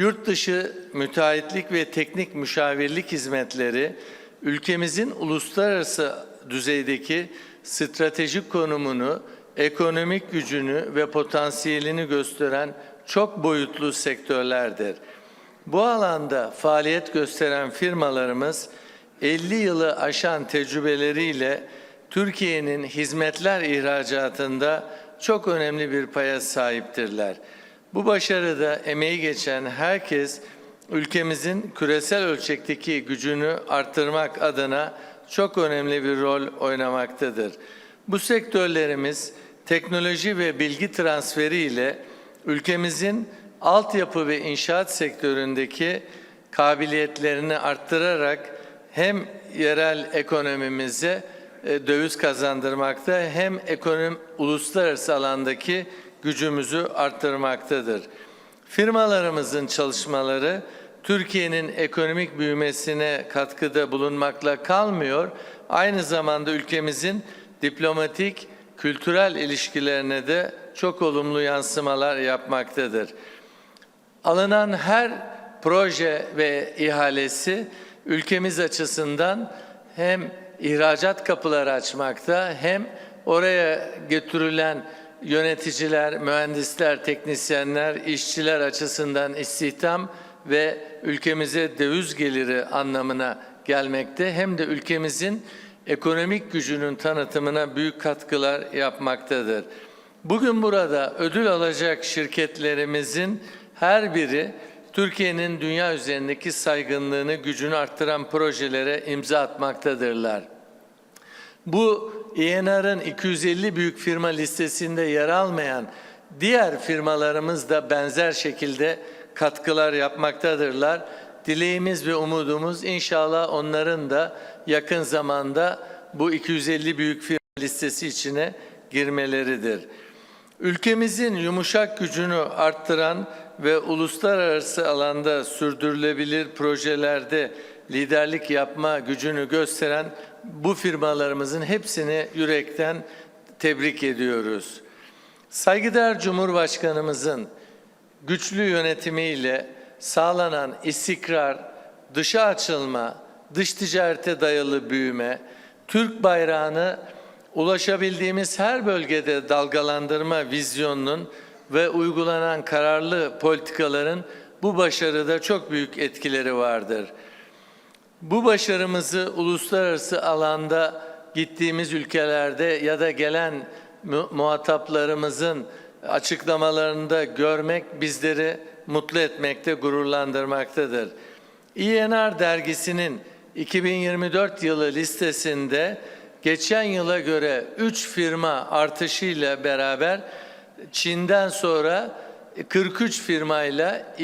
Yurt dışı müteahhitlik ve teknik müşavirlik hizmetleri ülkemizin uluslararası düzeydeki stratejik konumunu, ekonomik gücünü ve potansiyelini gösteren çok boyutlu sektörlerdir. Bu alanda faaliyet gösteren firmalarımız 50 yılı aşan tecrübeleriyle Türkiye'nin hizmetler ihracatında çok önemli bir paya sahiptirler. Bu başarıda emeği geçen herkes ülkemizin küresel ölçekteki gücünü arttırmak adına çok önemli bir rol oynamaktadır. Bu sektörlerimiz teknoloji ve bilgi transferi ile ülkemizin altyapı ve inşaat sektöründeki kabiliyetlerini arttırarak hem yerel ekonomimize e, döviz kazandırmakta hem ekonomi uluslararası alandaki gücümüzü arttırmaktadır. Firmalarımızın çalışmaları Türkiye'nin ekonomik büyümesine katkıda bulunmakla kalmıyor, aynı zamanda ülkemizin diplomatik, kültürel ilişkilerine de çok olumlu yansımalar yapmaktadır. Alınan her proje ve ihalesi ülkemiz açısından hem ihracat kapıları açmakta hem oraya getirilen yöneticiler, mühendisler, teknisyenler, işçiler açısından istihdam ve ülkemize döviz geliri anlamına gelmekte hem de ülkemizin ekonomik gücünün tanıtımına büyük katkılar yapmaktadır. Bugün burada ödül alacak şirketlerimizin her biri Türkiye'nin dünya üzerindeki saygınlığını, gücünü arttıran projelere imza atmaktadırlar. Bu İENAR'ın 250 büyük firma listesinde yer almayan diğer firmalarımız da benzer şekilde katkılar yapmaktadırlar. Dileğimiz ve umudumuz inşallah onların da yakın zamanda bu 250 büyük firma listesi içine girmeleridir. Ülkemizin yumuşak gücünü arttıran ve uluslararası alanda sürdürülebilir projelerde liderlik yapma gücünü gösteren bu firmalarımızın hepsini yürekten tebrik ediyoruz. Saygıdeğer Cumhurbaşkanımızın güçlü yönetimiyle sağlanan istikrar, dışa açılma, dış ticarete dayalı büyüme, Türk bayrağını ulaşabildiğimiz her bölgede dalgalandırma vizyonunun ve uygulanan kararlı politikaların bu başarıda çok büyük etkileri vardır. Bu başarımızı uluslararası alanda gittiğimiz ülkelerde ya da gelen muhataplarımızın açıklamalarında görmek bizleri mutlu etmekte, gururlandırmaktadır. İENR dergisinin 2024 yılı listesinde geçen yıla göre 3 firma artışıyla beraber Çin'den sonra 43 firmayla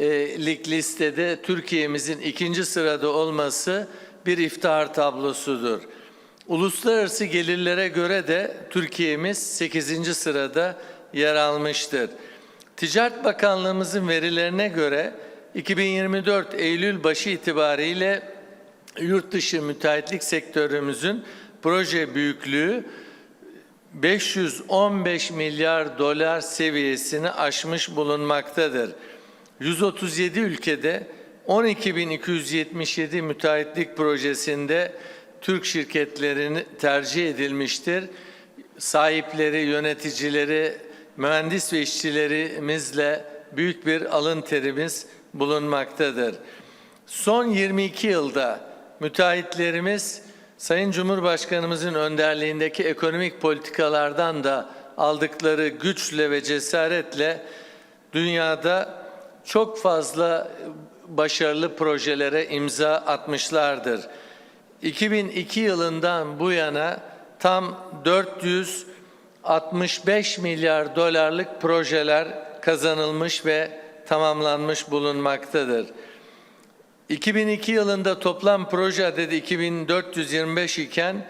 250'lik listede Türkiye'mizin ikinci sırada olması bir iftihar tablosudur. Uluslararası gelirlere göre de Türkiye'miz 8. sırada yer almıştır. Ticaret Bakanlığımızın verilerine göre 2024 Eylül başı itibariyle yurt dışı müteahhitlik sektörümüzün proje büyüklüğü 515 milyar dolar seviyesini aşmış bulunmaktadır. 137 ülkede 12.277 müteahhitlik projesinde Türk şirketlerini tercih edilmiştir. Sahipleri, yöneticileri, mühendis ve işçilerimizle büyük bir alın terimiz bulunmaktadır. Son 22 yılda müteahhitlerimiz Sayın Cumhurbaşkanımızın önderliğindeki ekonomik politikalardan da aldıkları güçle ve cesaretle dünyada çok fazla başarılı projelere imza atmışlardır. 2002 yılından bu yana tam 465 milyar dolarlık projeler kazanılmış ve tamamlanmış bulunmaktadır. 2002 yılında toplam proje adedi 2425 iken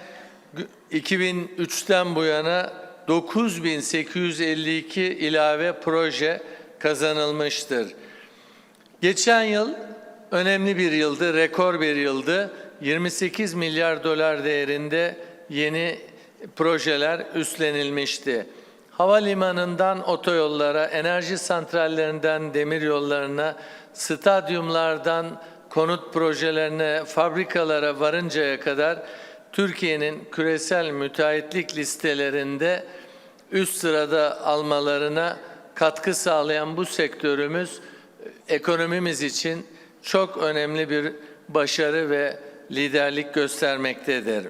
2003'ten bu yana 9852 ilave proje kazanılmıştır. Geçen yıl önemli bir yıldı, rekor bir yıldı. 28 milyar dolar değerinde yeni projeler üstlenilmişti. havalimanından otoyollara, enerji santrallerinden demir yollarına, stadyumlardan konut projelerine, fabrikalara varıncaya kadar Türkiye'nin küresel müteahhitlik listelerinde üst sırada almalarına katkı sağlayan bu sektörümüz ekonomimiz için çok önemli bir başarı ve liderlik göstermektedir.